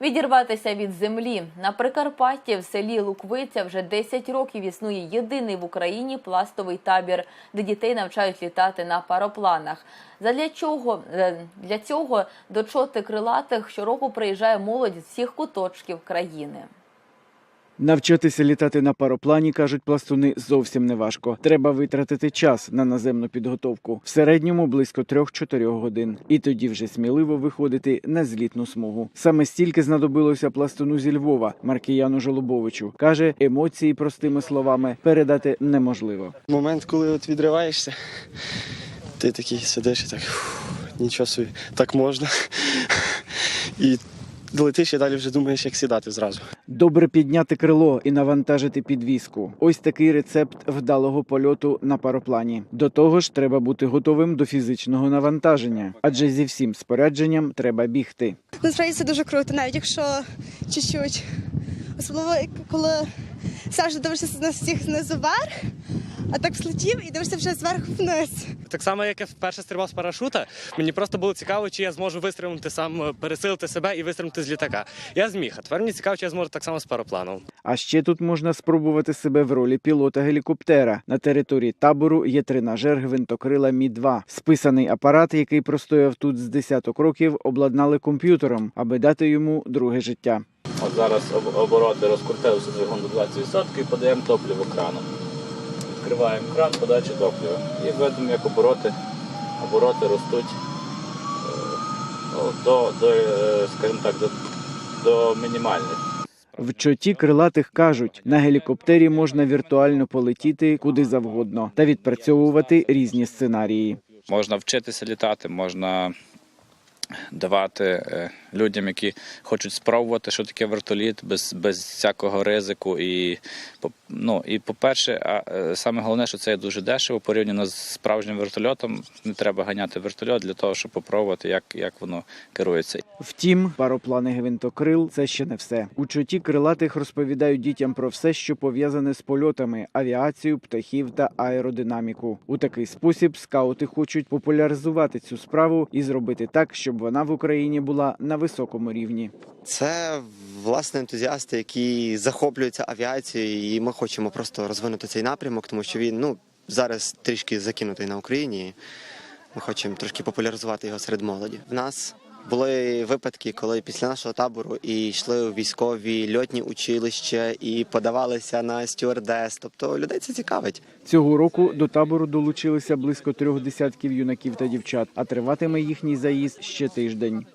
Відірватися від землі на Прикарпатті в селі Луквиця вже 10 років існує єдиний в Україні пластовий табір, де дітей навчають літати на паропланах. Задля чого е, для цього до чоти крилатих щороку приїжджає молодь з всіх куточків країни. Навчитися літати на пароплані, кажуть пластуни, зовсім не важко. Треба витратити час на наземну підготовку в середньому близько 3-4 годин, і тоді вже сміливо виходити на злітну смугу. Саме стільки знадобилося пластуну зі Львова Маркіяну Жолобовичу. каже, емоції простими словами передати неможливо. Момент, коли от відриваєшся, ти такий сидиш і так «Фух, нічого собі, так можна. І летиш і далі вже думаєш, як сідати зразу. Добре підняти крило і навантажити підвіску. Ось такий рецепт вдалого польоту на пароплані. До того ж, треба бути готовим до фізичного навантаження, адже зі всім спорядженням треба бігти. Насправді це дуже круто, навіть якщо чуть-чуть. Особливо коли завжди дивишся на всіх знизу вверх, а так злетів і дивишся вже зверху вниз. Так само, як я вперше стрибав з парашута, мені просто було цікаво, чи я зможу вистрибнути сам, е, пересилити себе і вистрибнути з літака. Я зміг, а тепер мені цікаво, чи я зможу так само з парапланом. А ще тут можна спробувати себе в ролі пілота гелікоптера. На території табору є тренажер гвинтокрила Мі 2 Списаний апарат, який простояв тут з десяток років, обладнали комп'ютером, аби дати йому друге життя. От зараз об- обороти розкрутилися двигун до 20% і подаємо топливо краном. Відкриваємо кран, подача топлива. І видимо, як обороти, обороти ростуть е, ну, до, до, е, скажімо так, до, до мінімальних. В чоті крилатих кажуть, на гелікоптері можна віртуально полетіти куди завгодно та відпрацьовувати різні сценарії. Можна вчитися літати, можна давати е, людям, які хочуть спробувати, що таке вертоліт, без, без всякого ризику. І, ну, і по-перше, а е, саме головне, що це дуже дешево порівняно з справжнім вертольотом. Не треба ганяти вертольот для того, щоб попробувати, як, як воно керується. Втім, пароплани гвинтокрил це ще не все. У чоті крилатих розповідають дітям про все, що пов'язане з польотами, авіацію, птахів та аеродинаміку. У такий спосіб скаути хочуть популяризувати цю справу і зробити так, щоб вона в Україні була на високому рівні. Це власне ентузіасти, які захоплюються авіацією, і ми хочемо просто розвинути цей напрямок, тому що він ну зараз трішки закинутий на Україні. Ми хочемо трошки популяризувати його серед молоді. В нас були випадки, коли після нашого табору і йшли у військові льотні училища і подавалися на стюардес. Тобто людей це цікавить. Цього року до табору долучилися близько трьох десятків юнаків та дівчат, а триватиме їхній заїзд ще тиждень.